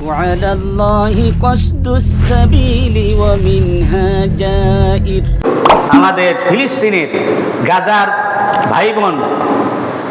وعلى الله قصد السبيل ومنها جائر আমাদের ফিলিস্তিনের গাজার ভাই বোন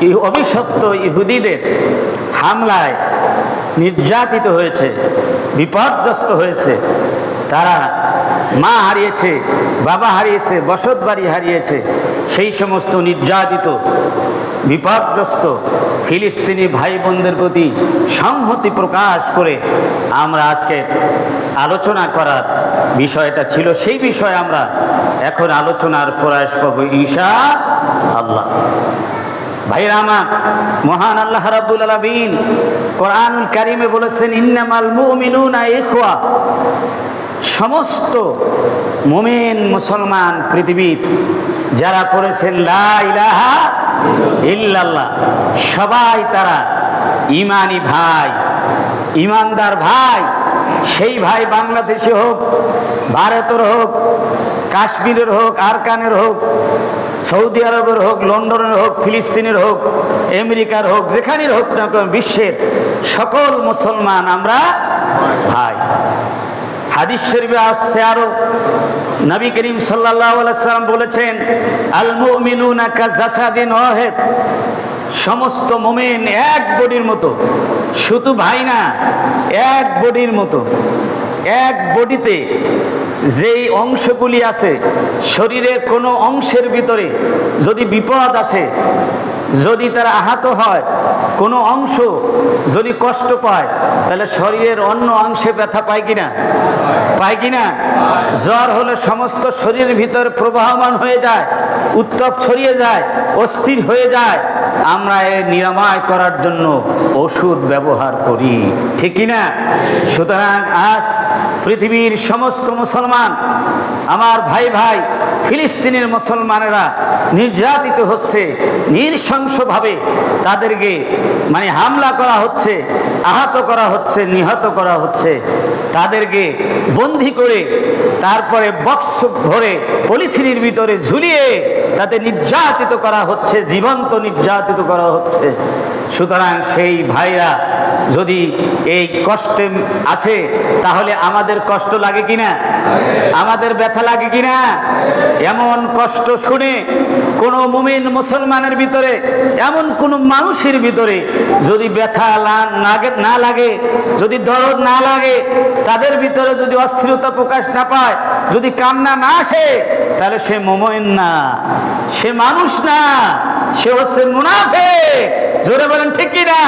এই অভিশপ্ত ইহুদিদের হামলায় নির্যাতিত হয়েছে বিপর্যস্ত হয়েছে তারা মা হারিয়েছে, বাবা হারিয়েছে, বসত বাড়ি হারিয়েছে, সেই সমস্ত নির্যাতিত, বিপর্যস্ত ফিলিস্তিনি ভাই বোনদের প্রতি সংহতি প্রকাশ করে আমরা আজকে আলোচনা করার বিষয়টা ছিল। সেই বিষয়ে আমরা এখন আলোচনার প্রয়াস পাবো ঈশা আল্লাহ। ভাইরা আমার, মহান আল্লাহ রাব্বুল আলামিন কোরআনুল কারিমে বলেছেন, ইন্নামাল মুমিনুনা ইখওয়া। সমস্ত মুমিন মুসলমান পৃথিবীর যারা ইলাহা ইল্লাল্লাহ, সবাই তারা ইমানি ভাই, ইমানদার ভাই। সেই ভাই বাংলাদেশে হোক, ভারতের হোক, কাশ্মীরের হোক, আরকানের হোক, সৌদি আরবের হোক, লন্ডনের হোক, ফিলিস্তিনের হোক, আমেরিকার হোক যেখানের হোক না বিশ্বের সকল মুসলমান আমরা ভাই। হাদিস শরীফে আসছে আরও। নবী করিম সাল্লাল্লাহু আলাইহি সাল্লাম বলেছেন, আল মুমিনুনা কাজাসাদিন ওয়াহিদ। সমস্ত মোমেন এক বডির মতো, শুধু ভাই না, এক বডির মতো। এক বডিতে যেই অংশগুলি আছে, শরীরের কোনো অংশের ভিতরে যদি বিপদ আসে, যদি তারা আহত হয়, কোনো অংশ যদি কষ্ট পায়, তাহলে শরীরের অন্য অংশে ব্যথা পায় কিনা? পায় কিনা? জ্বর হলে সমস্ত শরীরের ভিতরে প্রবাহমান হয়ে যায়, উত্তপ ছড়িয়ে যায়, অস্থির হয়ে যায়। আমরা এর নিরাময় করার জন্য ওষুধ ব্যবহার করি। ঠিক কিনা সুতরাং আজ পৃথিবীর সমস্ত মুসলমান, আমার ভাই ভাই, ফিলিস্তিনের মুসলমানেরা নির্যাতিত হচ্ছে, নৃশংসভাবে তাদেরকে মানে হামলা করা হচ্ছে, আহত করা হচ্ছে, নিহত করা হচ্ছে। তাদেরকে বন্দি করে তারপরে বক্স ভরে পলিথিনের ভিতরে ঝুলিয়ে তাদের নির্যাতিত করা হচ্ছে, জীবন্ত নির্যাতিত করা হচ্ছে। সুতরাং সেই ভাইরা যদি এই কষ্টে আছে, তাহলে আমাদের কষ্ট লাগে কিনা? আমাদের ব্যথা লাগে কিনা? এমন কষ্ট শুনে কোনো মুমিন মুসলমানের ভিতরে, এমন কোনো মানুষের ভিতরে যদি ব্যথা না লাগে, যদি দরদ না লাগে, তাদের ভিতরে যদি অস্থিরতা প্রকাশ না পায়, যদি কান্না না আসে, তাহলে সে মোমেন না, সে মানুষ না। সে হচ্ছে মুনাফে জোরে বলেন, ঠিক কি না?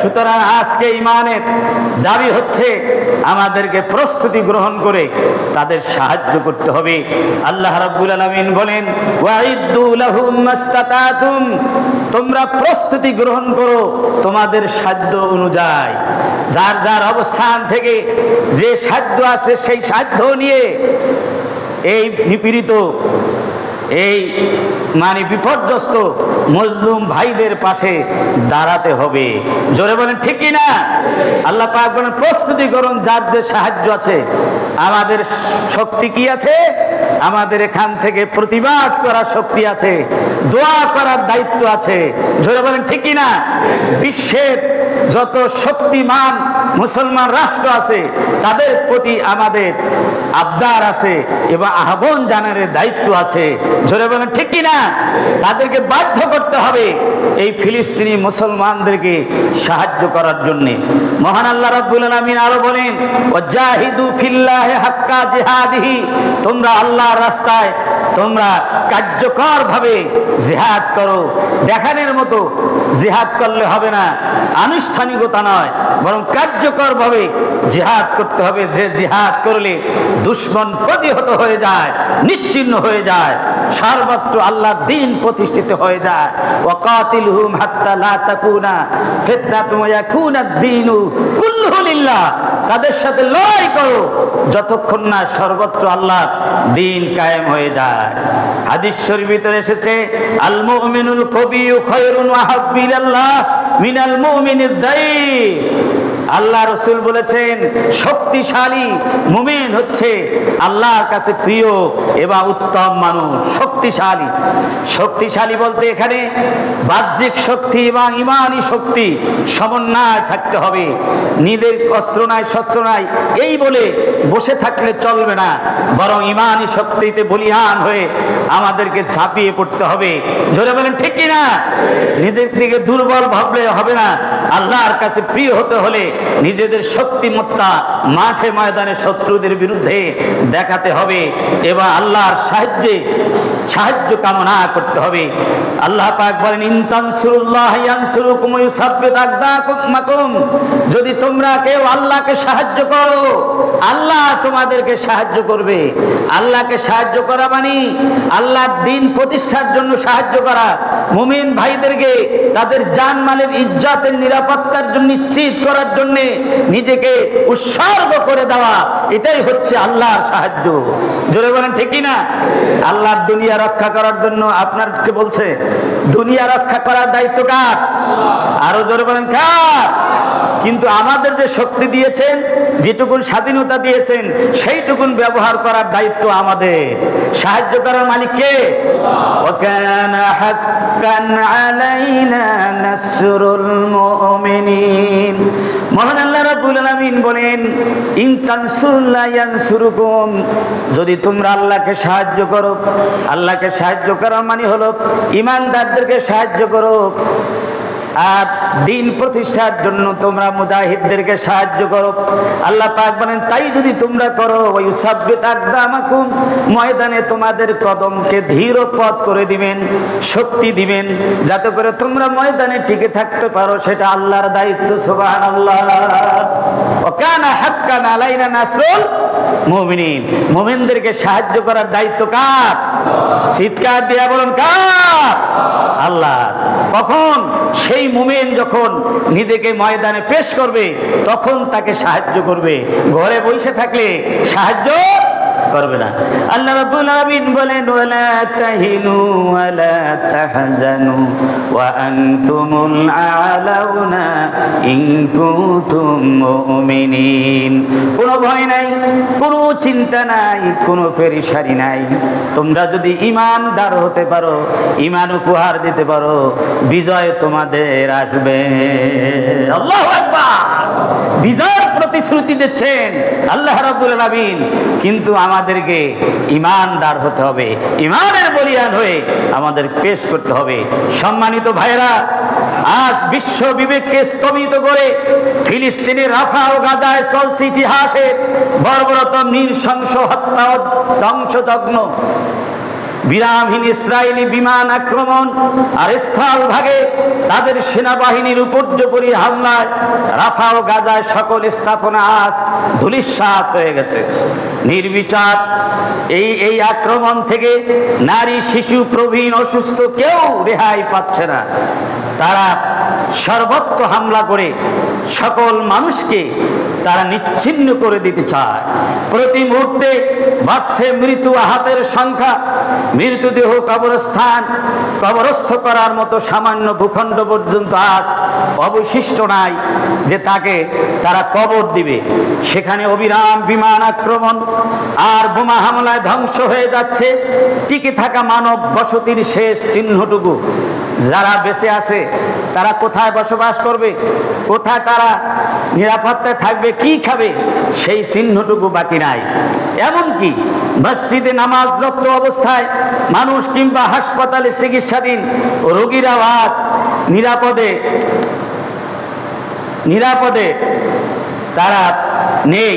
সুতরাং আজকে ইমানের দাবি হচ্ছে, আমাদেরকে প্রস্তুতি গ্রহণ করে তাদের সাহায্য করতে হবে। আল্লাহ রাব্বুল আলামিন বলেন তোমরা প্রস্তুতি গ্রহণ করো তোমাদের সাধ্য অনুযায়ী। যার যার অবস্থান থেকে যে সাধ্য আছে সেই সাধ্য নিয়ে এই নিপীড়িত এই মানে বিপর্যস্ত মজলুম ভাইদের পাশে দাঁড়াতে হবে। জোরে বলেন, ঠিক না? আল্লাহ পাক বলেন, প্রস্তুতি করুন যার যে সাহায্য আছে। আমাদের শক্তি কি আছে? আমাদের এখান থেকে প্রতিবাদ করার শক্তি আছে, দোয়া করার দায়িত্ব আছে। জোরে বলেন, ঠিক কি না? বিশ্বের যত শক্তিমান মুসলমান রাষ্ট্র আছে, তাদের প্রতি আমাদের আবদার আছে এবং আহ্বান জানানোর দায়িত্ব আছে। জোরে বলেন, ঠিক কিনা? তাদেরকে বাধ্য করতে হবে এই ফিলিস্তিনি মুসলমানদেরকে সাহায্য করার জন্যে। মহান আল্লাহ রাব্বুল আলামিন আরও বলেন, ওয়াজাহিদু ফিল্লাহি হাক্কা জিহাদিহি। তোমরা আল্লাহর রাস্তায় তোমরা কার্যকর ভাবে জেহাদ করো। দেখানোর মতো জেহাদ করলে হবে না। আনুষ্ঠানিকতা নয়, বরং কার্যকর ভাবে জেহাদ করতে হবে। যে জেহাদ করলে দুশ্মন প্রতিহত হয়ে যায়, নিচ্ছিন্ন হয়ে যায়, সর্বত্র আল্লাহ দিন প্রতিষ্ঠিত হয়ে যায়। ওয়াকাতিলহুম হাত্তা লা তাকুনা ফিতনাতুম ইয়াকুনা দ্বীনু কুল্লুহু লিল্লাহ। তাদের সাথে লড়াই করো, যতক্ষণ না সর্বত্র আল্লাহ দিন কায়েম হয়ে যায়। হাদিস শরীফের ভিতরে এসেছে আল মুমিনুল কবিয়ু খায়রুন ওয়া হাব্বিলাল্লাহ মিনাল মুমিনিদ দাঈফ আল্লাহ রসুল বলেছেন, শক্তিশালী মুমিন হচ্ছে আল্লাহর কাছে প্রিয় এবং উত্তম মানুষ। শক্তিশালী। শক্তিশালী বলতে এখানে বাহ্যিক শক্তি এবং ইমানি শক্তি সমন্বয় থাকতে হবে। নিজের অস্ত্র নাই, শস্ত্র নাই, এই বলে বসে থাকলে চলবে না। বরং ইমানি শক্তিতে বলিয়ান হয়ে আমাদেরকে ঝাঁপিয়ে পড়তে হবে। জোরে বলেন, ঠিক কি না নিজের দিকে দুর্বল ভাবলে হবে না। আল্লাহর কাছে প্রিয় হতে হলে নিজেদের শক্তিমত্তা মাঠে ময়দানে শত্রুদের বিরুদ্ধে দেখাতে হবে। এবং আল্লাহর সাহায্যে সাহায্য কামনা করতে হবে। আল্লাহ পাক বলেন, ইনতানসুরুল্লাহ ইয়ানসুরুকুম ইউসাব্বিত আকদাকুম যদি তোমরা কেউ আল্লাহকে সাহায্য করো, আল্লাহ তোমাদেরকে সাহায্য করবে। আল্লাহকে সাহায্য করা মানে আল্লাহর দিন প্রতিষ্ঠার জন্য সাহায্য করা। মুমিন ভাইদেরকে তাদের জানমালের ইজ্জতের নিরাপত্তার জন্য নিশ্চিত করার জন্য নিজেকে উৎসর্গ করে দেওয়া, এটাই হচ্ছে আল্লাহর সাহায্য। জোরে বলেন ঠিকই না আল্লাহর দুনিয়া রক্ষা করার জন্য আপনারকে বলছে, দুনিয়া রক্ষা করার দায়িত্ব কার? আরও জোরে বলেন, কার? কিন্তু আমাদের যে শক্তি দিয়েছেন, যেটুকুন স্বাধীনতা দিয়েছেন, সেইটুকুন ব্যবহার করার দায়িত্ব আমাদের। সাহায্য করার মালিক বলেন ইন যদি তোমরা আল্লাহকে সাহায্য করো, আল্লাহকে সাহায্য করার মানে হলো ইমানদারদেরকে সাহায্য করো। আর দিন প্রতিষ্ঠার জন্য তোমরা মুজাহিদদেরকে সাহায্য করো। আল্লাহ পাক বলেন, তাই যদি তোমরা করো ওই সাব্বিত আকদামাকুম, ময়দানে তোমাদের কদমকে ধীর পথ করে দিবেন, শক্তি দিবেন, যাতে করে তোমরা ময়দানে টিকে থাকতে পারো, সেটা আল্লাহর দায়িত্ব, সুবহানাল্লাহ। ওকানা হাক্কান আলাইনা নাসরুল মুমিনিন। মুমিনদেরকে সাহায্য করার দায়িত্ব কার? চিৎকার দিয়া বলুন, কার? আল্লাহ কখন? সেই মুমিন যখন নিজেকে ময়দানে পেশ করবে তখন তাকে সাহায্য করবে। ঘরে বসে থাকলে সাহায্য করবে না। আল্লাহ রাব্বুল বলেন, ওয়ালা তাহিনু ওয়ালা তাহজানু ওয়া আনতুমুল আলাউনা ইন কুনতুম মুমিনিন। কোনো ভয় নাই, কোনো চিন্তা নাই, কোনো পেরিশানি নাই। তোমরা যদি ইমানদার হতে পারো, ইমান উপহার দিতে পারো, বিজয় তোমাদের আসবে। আল্লাহু আকবার! বিজয়ের প্রতিশ্রুতি দিচ্ছেন। আল্লাহ রাব্বুল আলামিন। কিন্তু আমাদেরকে ইমানদার হতে হবে। ইমানের বলিয়ান হয়ে আমাদের পেশ করতে হবে। সম্মানিত ভাইরা আজ বিশ্ব বিবেককে স্তমিত করে ফিলিস্তিনের রাফা ও গাজায় চলছে ইতিহাসের বর্বরতম নৃশংস হত্যা ধ্বংসযজ্ঞ। বিরামহীন ইসরায়েলি বিমান আক্রমণ আর স্থল ভাগে তাদের সেনাবাহিনীর উপর্যপরি হামলায় রাফা ও গাজায় সকল স্থাপনা আজ ধুলিস্বাত হয়ে গেছে। নির্বিচার এই এই আক্রমণ থেকে নারী, শিশু, প্রবীণ, অসুস্থ কেউ রেহাই পাচ্ছে না। তারা সর্বত্র হামলা করে সকল মানুষকে তারা নিচ্ছিন্ন করে দিতে চায়। প্রতি মুহূর্তে বাড়ছে মৃত্যু আহাতের সংখ্যা মৃতদেহ কবরস্থান কবরস্থ করার মতো সামান্য ভূখণ্ড পর্যন্ত আজ অবশিষ্ট নাই যে তাকে তারা কবর দিবে। সেখানে অবিরাম বিমান আক্রমণ আর বোমা হামলায় ধ্বংস হয়ে যাচ্ছে। টিকে থাকা মানব বসতির শেষ চিহ্নটুকু যারা বেঁচে আছে তারা কোথায় বসবাস করবে? কোথায় তারা নিরাপত্তায় থাকবে? কি খাবে? সেই চিহ্নটুকু বাকি নাই। এমনকি মসজিদে নামাজরত অবস্থায় মানুষ কিংবা হাসপাতালে চিকিৎসাধীন রোগীরা আজ নিরাপদে নিরাপদে তারা নেই।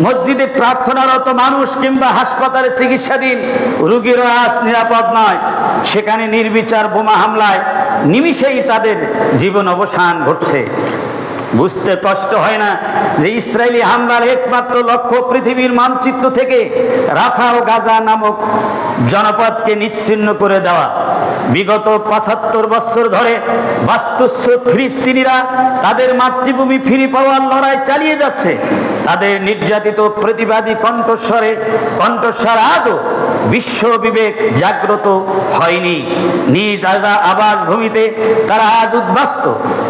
মসজিদে প্রার্থনারত মানুষ কিংবা হাসপাতালে চিকিৎসাধীন রুগীরা আজ নিরাপদ নয়। সেখানে নির্বিচার বোমা হামলায় নিমিষেই তাদের জীবন অবসান ঘটছে। বুঝতে কষ্ট হয় না যে ইসরায়েলি হামলার একমাত্র লক্ষ্য পৃথিবীর মানচিত্র থেকে রাফা ও গাজা নামক জনপদকে নিশ্চিন্ন করে দেওয়া। বিগত পঁচাত্তর বছর ধরে বাস্তুস্য ফিলিস্তিনিরা তাদের মাতৃভূমি ফিরে পাওয়ার লড়াই চালিয়ে যাচ্ছে। তাদের নির্যাতিত প্রতিবাদী কণ্ঠস্বরে, কণ্ঠস্বর আজও বিশ্ব বিবেক জাগ্রত হয়নি। নিজ আজা আবাস ভূমিতে তারা আজ উদ্বাস্ত।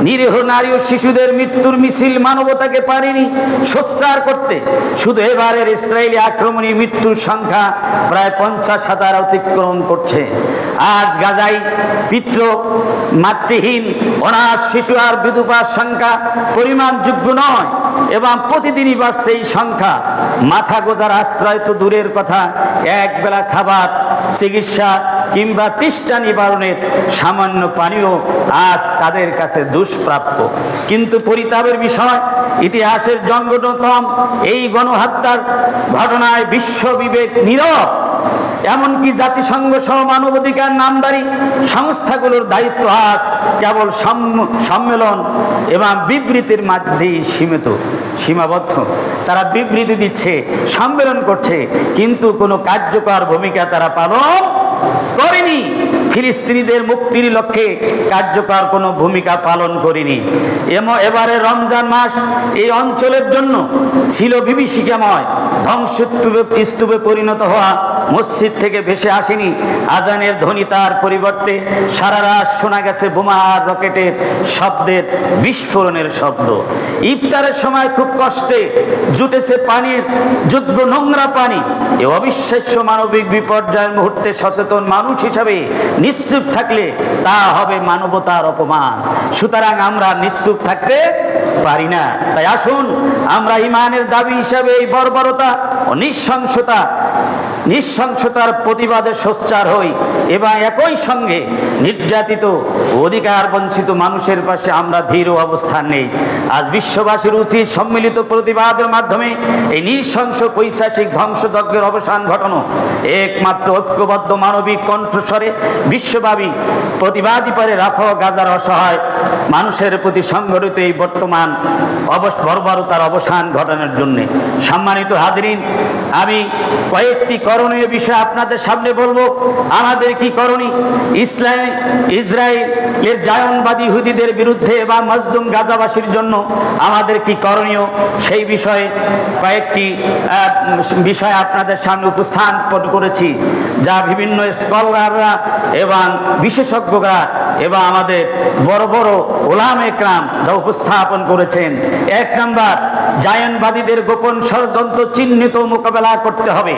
নিরীহ নারী ও শিশুদের মৃত্যুর মিছিল মানবতাকে পারেনি সোচ্চার করতে। শুধু এবারের ইসরায়েলি আক্রমণী মৃত্যুর সংখ্যা প্রায় পঞ্চাশ হাজার অতিক্রম করছে। আজ গাজাই পিত্র, মাতৃহীন, অনাথ শিশু আর বিধবার সংখ্যা পরিমাণযোগ্য নয়। এবং প্রতিদিনই বাড়ছে এই সংখ্যা। মাথা গোজার আশ্রয় তো দূরের কথা। এক বেলা খাবার, চিকিৎসা কিংবা তৃষ্ণা নিবারণের সামান্য পানীয় আজ তাদের কাছে দুষ্প্রাপ্য। কিন্তু পরিতাপের বিষয়, ইতিহাসের জন্মতম এই গণহত্যার ঘটনায় বিশ্ববিবেক নীরব। এমনকি জাতিসংঘ সহ মানবাধিকার নামদারি সংস্থাগুলোর দায়িত্ব আজ কেবল সম্মেলন এবং বিবৃতির মাধ্যমেই সীমিত, সীমাবদ্ধ। তারা বিবৃতি দিচ্ছে, সম্মেলন করছে, কিন্তু কোনো কার্যকর ভূমিকা তারা পালন করেনি। ফিলিস্তিনিদের মুক্তির লক্ষ্যে কার্যকর কোনো ভূমিকা পালন করেনি। এবারে রমজান মাস, এই অঞ্চলের জন্য ছিল বিভীষিকাময়, ধ্বংসস্তূপে স্তূপে পরিণত হওয়া মসজিদ থেকে ভেসে আসেনি। আজানের ধ্বনি তার পরিবর্তে সারা রাত শোনা গেছে বোমা আর রকেটের শব্দের বিস্ফোরণের শব্দ। ইফতারের সময় খুব কষ্টে জুটেছে পানির যোগ্য নোংরা পানি। এ অবিশ্বাস্য মানবিক বিপর্যয়ের মুহূর্তে সচেতন মানুষ হিসাবে নিশ্চুপ থাকলে তা হবে মানবতার অপমান। সুতরাং আমরা নিশ্চুপ থাকতে পারি না। তাই আসুন, আমরা ইমানের দাবি হিসাবে এই বর্বরতা ও নৃশংসতা নৃশংসতার প্রতিবাদে সোচ্চার হই। এবং একই সঙ্গে নির্যাতিত অধিকার বঞ্চিত মানুষের পাশে আমরা ধীর অবস্থান নেই। আজ বিশ্ববাসীর উচিত সম্মিলিত প্রতিবাদের মাধ্যমে এই নৃশংস পৈশাসিক ধ্বংসযজ্ঞের অবসান ঘটানো। একমাত্র ঐক্যবদ্ধ মানবিক কণ্ঠস্বরে বিশ্বব্যাপী প্রতিবাদী পারে রাখো গাজার অসহায় মানুষের প্রতি সংঘটিত এই বর্তমান অবস, বর্বরতার অবসান ঘটানোর জন্যে। সম্মানিত হাজরিন, আমি কয়েকটি করণীয় বিষয় আপনাদের সামনে বলব, আমাদের কি করণীয়? ইসলাম, ইসরায়েলের জায়নবাদী হুদিদের বিরুদ্ধে বা মজদুম গাজাবাসীর জন্য আমাদের কি করণীয়? সেই বিষয়ে কয়েকটি বিষয় আপনাদের সামনে উপস্থাপন করেছি, যা বিভিন্ন স্কলাররা এবং বিশেষজ্ঞরা এবং আমাদের বড় বড় ওলাম একরাম যা উপস্থাপন করেছেন। এক নাম্বার জায়নবাদীদের গোপন ষড়যন্ত্র চিহ্নিত মোকাবেলা করতে হবে।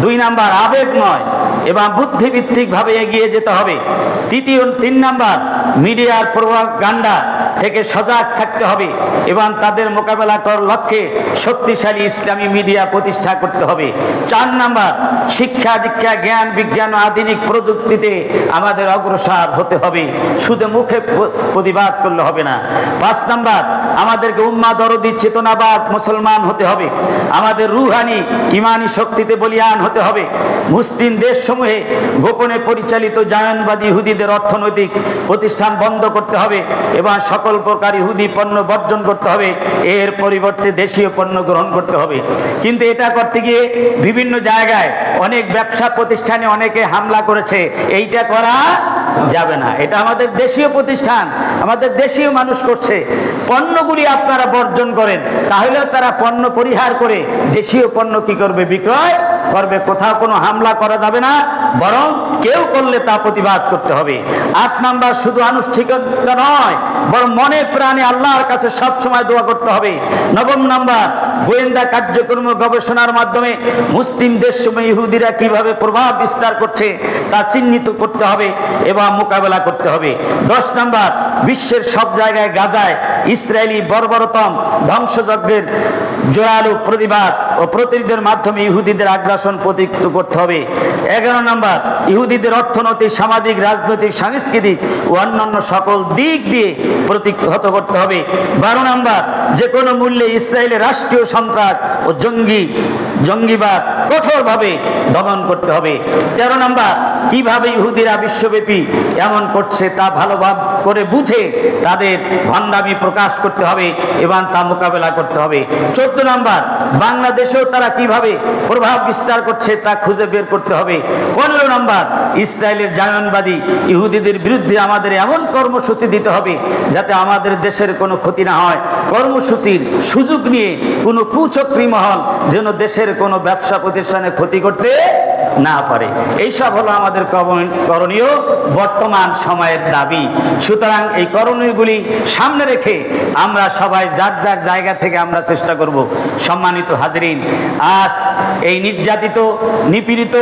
দুই নাম্বার, আবেগ নয় এবং বুদ্ধিভিত্তিকভাবে এগিয়ে যেতে হবে। তৃতীয়, তিন নাম্বার, মিডিয়ার প্রভাগান্ডা থেকে সজাগ থাকতে হবে এবং তাদের মোকাবেলা করার লক্ষ্যে শক্তিশালী ইসলামী মিডিয়া প্রতিষ্ঠা করতে হবে। চার নাম্বার, শিক্ষা, দীক্ষা, জ্ঞান, বিজ্ঞান আধুনিক প্রযুক্তিতে আমাদের অগ্রসর হতে হবে। শুধু মুখে প্রতিবাদ করলে হবে না। পাঁচ নাম্বার, আমাদেরকে উম্মা দরদি, চেতনাবাদ, মুসলমান হতে হবে। আমাদের রুহানি, ইমানি শক্তিতে বলিয়ান হতে হবে। মুসলিম দেশসমূহে গোপনে পরিচালিত জায়নবাদী হুদিদের অর্থনৈতিক প্রতিষ্ঠান বন্ধ করতে হবে এবং সকল প্রকার ইহুদি পণ্য বর্জন করতে হবে, এর পরিবর্তে দেশীয় পণ্য গ্রহণ করতে হবে। কিন্তু এটা করতে গিয়ে বিভিন্ন জায়গায় অনেক ব্যবসা প্রতিষ্ঠানে অনেকে হামলা করেছে, এইটা করা যাবে না। এটা আমাদের দেশীয় প্রতিষ্ঠান, আমাদের দেশীয় মানুষ করছে। পণ্যগুলি আপনারা বর্জন করেন তাহলেও তারা পণ্য পরিহার করে দেশীয় পণ্য কি করবে? বিক্রয় করবে কোথাও কোনো হামলা করা যাবে না, বরং কেউ করলে তা প্রতিবাদ করতে হবে। আট নাম্বার শুধু আনুষ্ঠানিকতা নয়, বরং মনে প্রাণে আল্লাহর কাছে সব সময় দোয়া করতে হবে। নবম নাম্বার, গোয়েন্দা কার্যক্রম গবেষণার মাধ্যমে মুসলিম দেশসমূহ ইহুদিরা কীভাবে প্রভাব বিস্তার করছে তা চিহ্নিত করতে হবে এবং মোকাবেলা করতে হবে। দশ নাম্বার, বিশ্বের সব জায়গায় গাজায় ইসরায়েলি বর্বরতম ধ্বংসযজ্ঞের জোরালো প্রতিবাদ ও প্রতিরোধের মাধ্যমে ইহুদিদের আগ্রাসন প্রতিক্ত করতে হবে। এগারো নম্বর, ইহুদিদের অর্থনৈতিক, সামাজিক, রাজনৈতিক, সাংস্কৃতিক ও অন্যান্য সকল দিক দিয়ে প্রতিহত করতে হবে। বারো নম্বর যে কোনো মূল্যে ইসরায়েলের রাষ্ট্রীয় সন্ত্রাস ও জঙ্গি, জঙ্গিবাদ কঠোরভাবে দমন করতে হবে। তেরো নম্বর, কীভাবে ইহুদিরা বিশ্বব্যাপী এমন করছে তা ভালোভাব করে বুঝে তাদের ভণ্ডামি প্রকাশ করতে হবে এবং তা মোকাবেলা করতে হবে। চোদ্দ নম্বর, বাংলাদেশেও তারা কীভাবে প্রভাব বিস্তার করছে, তা খুঁজে বের করতে হবে। পনেরো নম্বর, ইসরায়েলের জায়নবাদী ইহুদিদের বিরুদ্ধে আমাদের এমন কর্মসূচি দিতে হবে যাতে আমাদের দেশের কোনো ক্ষতি না হয়। কর্মসূচির সুযোগ নিয়ে কোনো কুচক্রী মহল যেন দেশের কোনো ব্যবসা প্রতিষ্ঠানে ক্ষতি করতে না পারে। এইসব হলো আমাদের করণ- করণীয় বর্তমান সময়ের দাবি। সুতরাং এই করণীয়গুলি সামনে রেখে আমরা সবাই যার যার জায়গা থেকে আমরা চেষ্টা করব। সম্মানিত হাজরিন, আজ এই নির্যাতিত, নিপীড়িত,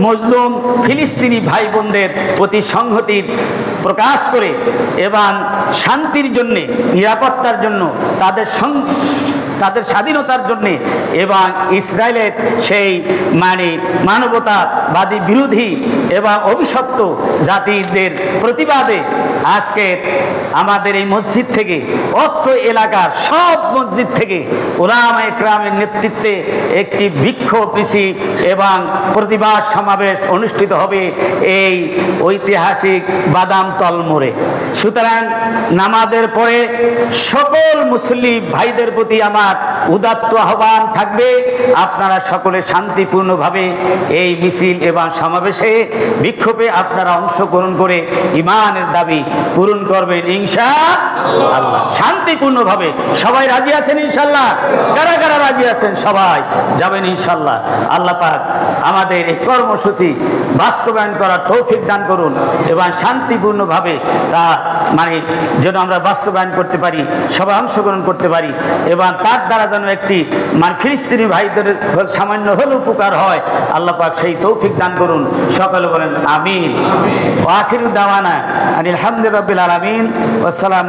মজলুম, ফিলিস্তিনি ভাই বোনদের প্রতি সংহতির প্রকাশ করে এবং শান্তির জন্যে, নিরাপত্তার জন্য, তাদের তাদের স্বাধীনতার জন্যে এবং ইসরায়েলের সেই মানে মানবতাবাদী বিরোধী এবং অভিশপ্ত জাতিদের প্রতিবাদে আজকে আমাদের এই মসজিদ থেকে, অত্র এলাকার সব মসজিদ থেকে ওলামা একরামের নেতৃত্বে একটি বিক্ষোভ মিছিল এবং প্রতিবাদ সমাবেশ অনুষ্ঠিত হবে এই ঐতিহাসিক বাদাম তলমোড়ে সুতরাং নামাজের পরে সকল মুসলিম ভাইদের প্রতি আমার উদাত্ত আহ্বান থাকবে। আপনারা সকলে শান্তিপূর্ণভাবে এই মিছিল এবং সমাবেশে বিক্ষোভে আপনারা অংশগ্রহণ করে ইমানের দাবি পূরণ করবেন ইনশা শান্তিপূর্ণভাবে। সবাই রাজি আছেন ইনশাল্লাহ কারা কারা রাজি আছেন? সবাই যাবেন ইনশাল্লাহ আল্লাহ পাক আমাদের এই কর্মসূচি বাস্তবায়ন করার তৌফিক দান করুন এবং শান্তিপূর্ণভাবে তা মানে যেন আমরা বাস্তবায়ন করতে পারি সবাই অংশগ্রহণ করতে পারি। এবং তার দ্বারা যেন একটি মানে ফিলিস্তিনি ভাইদের সামান্য হলেও উপকার হয়। আল্লাহ পাক সেই তৌফিক দান করুন। সকলে বলেন আমিন। আখির দাওয়ানা আনিল হামদুলিল্লাহ আলমিন। আসসালাম